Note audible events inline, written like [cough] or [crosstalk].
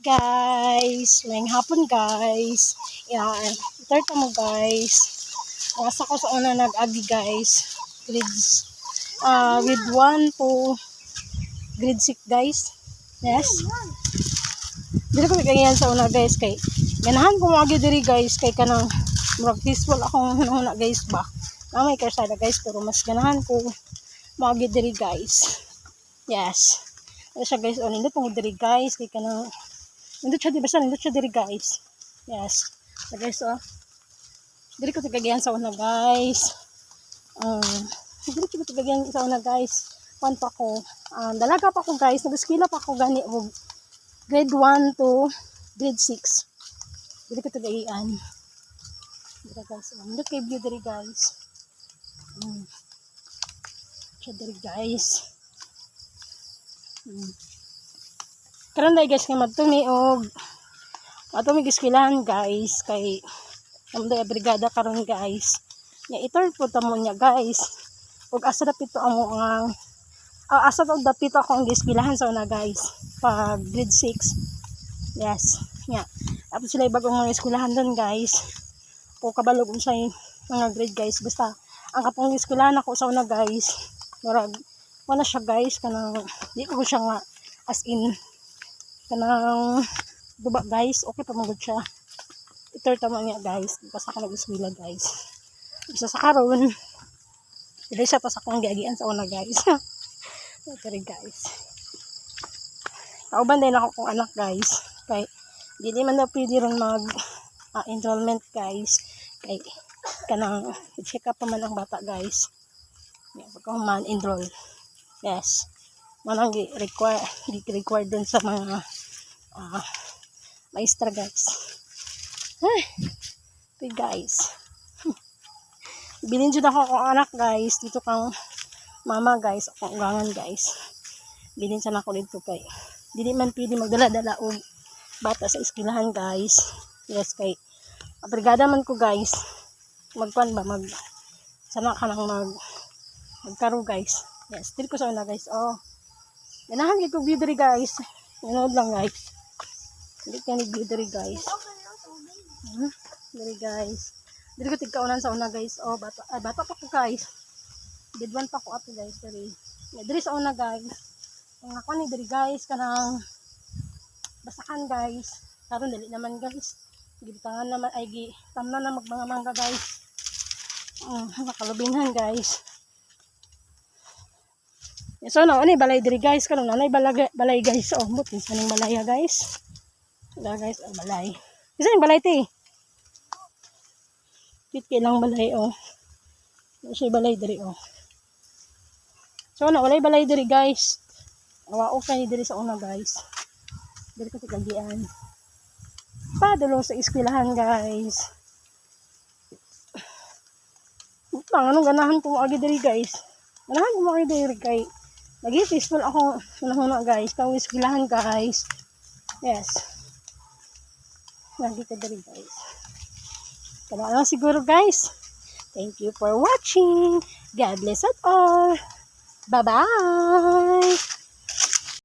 guys. May hapon guys. Yan. Ito mo guys. Nasa ko sa una nag-agi guys. Grades. Uh, with 1 to grade 6 guys. Yes. Dili ko ganyan sa una guys kay ganahan ko mga diri guys kay kanang murag peaceful akong hunahuna guys ba. Na may karsada guys pero mas ganahan ko mga diri guys. Yes. Ano siya guys, oh, nindot mo diri guys, kay kanang nindot siya di basta nindot siya diri guys. Yes. So guys, oh. Diri ko tigagyan sa una guys. Um, diri ko tigagyan sa una guys. Kwan pa ko. Um, dalaga pa ko guys, nag-skila pa ko gani og grade 1 to grade 6. Diri ko tigagyan. Diri guys, oh. nindot kay view diri guys. Um, siya diri guys. Hmm. Karon dai guys kay magtumi og ato mi giskilahan guys kay amday brigada karon guys. Ya itor po ta mo niya guys. Ug asa na pito amo ang ah, asa daw dapito ako ang giskilahan sa una guys. Pag grade 6. Yes. Ya. Tapos sila bagong mga eskwelahan doon guys. Po kabalog sa mga grade guys. Basta ang kapong eskwelahan ako sa una guys. Murag wala siya guys kanang di ko siya nga as in kanang duba guys? Okay pa magod siya. Ito tama niya guys. Basta ka nag-eskwela guys? Isa sa karon. Dili siya pa sa akong giagian sa una guys. [laughs] Ito rin guys. Kauban din ako kong anak guys. Kay dili man na pwede ron mag ah, enrollment guys. Kay kanang check up pa man ang bata guys. Yeah, pagka man enroll Yes. Manang require required dun sa mga uh, maestra guys. Ay, okay guys. [laughs] Bilin dyan ako kong anak guys. Dito kang mama guys. Akong ugangan guys. Bilin siya na ako dito kay. Dili man pwede magdala-dala og bata sa eskwelahan guys. Yes kay. Brigada man ko guys. Magpan ba mag sana ka nang mag magkaro guys. Yes, dito ko sa una guys. Oh. Ganahan ko view diri guys. Nanood lang guys. Dito ka ni view diri guys. Hmm? Diri guys. Diri ko tigkaunan sa una guys. Oh, bata ay bata pa ko guys. Bidwan pa ko ato guys diri. Diri sa una guys. Ang ako ni diri guys kanang basakan guys. Karon dali naman guys. Gibitangan naman ay gi tamna na magmanga mangga guys. Um, nakalubinhan guys. So na ani balay diri guys karon nanay balay, balay guys. Oh, butin sa ning balay guys. Wala guys, oh, balay. Isa yung balay ti. Kit lang balay oh. Isa balay diri oh. So na walay balay diri guys. Awa okay diri sa una guys. Diri ko tigagian. Padulo sa eskwelahan guys. Pang anong ganahan ko agi diri guys. Ganahan ko agi diri kay Lagi peaceful ako hunahuna guys. Kang eskwelahan guys. Yes. Lagi ka dali guys. Kaya lang siguro guys. Thank you for watching. God bless us all. Bye-bye.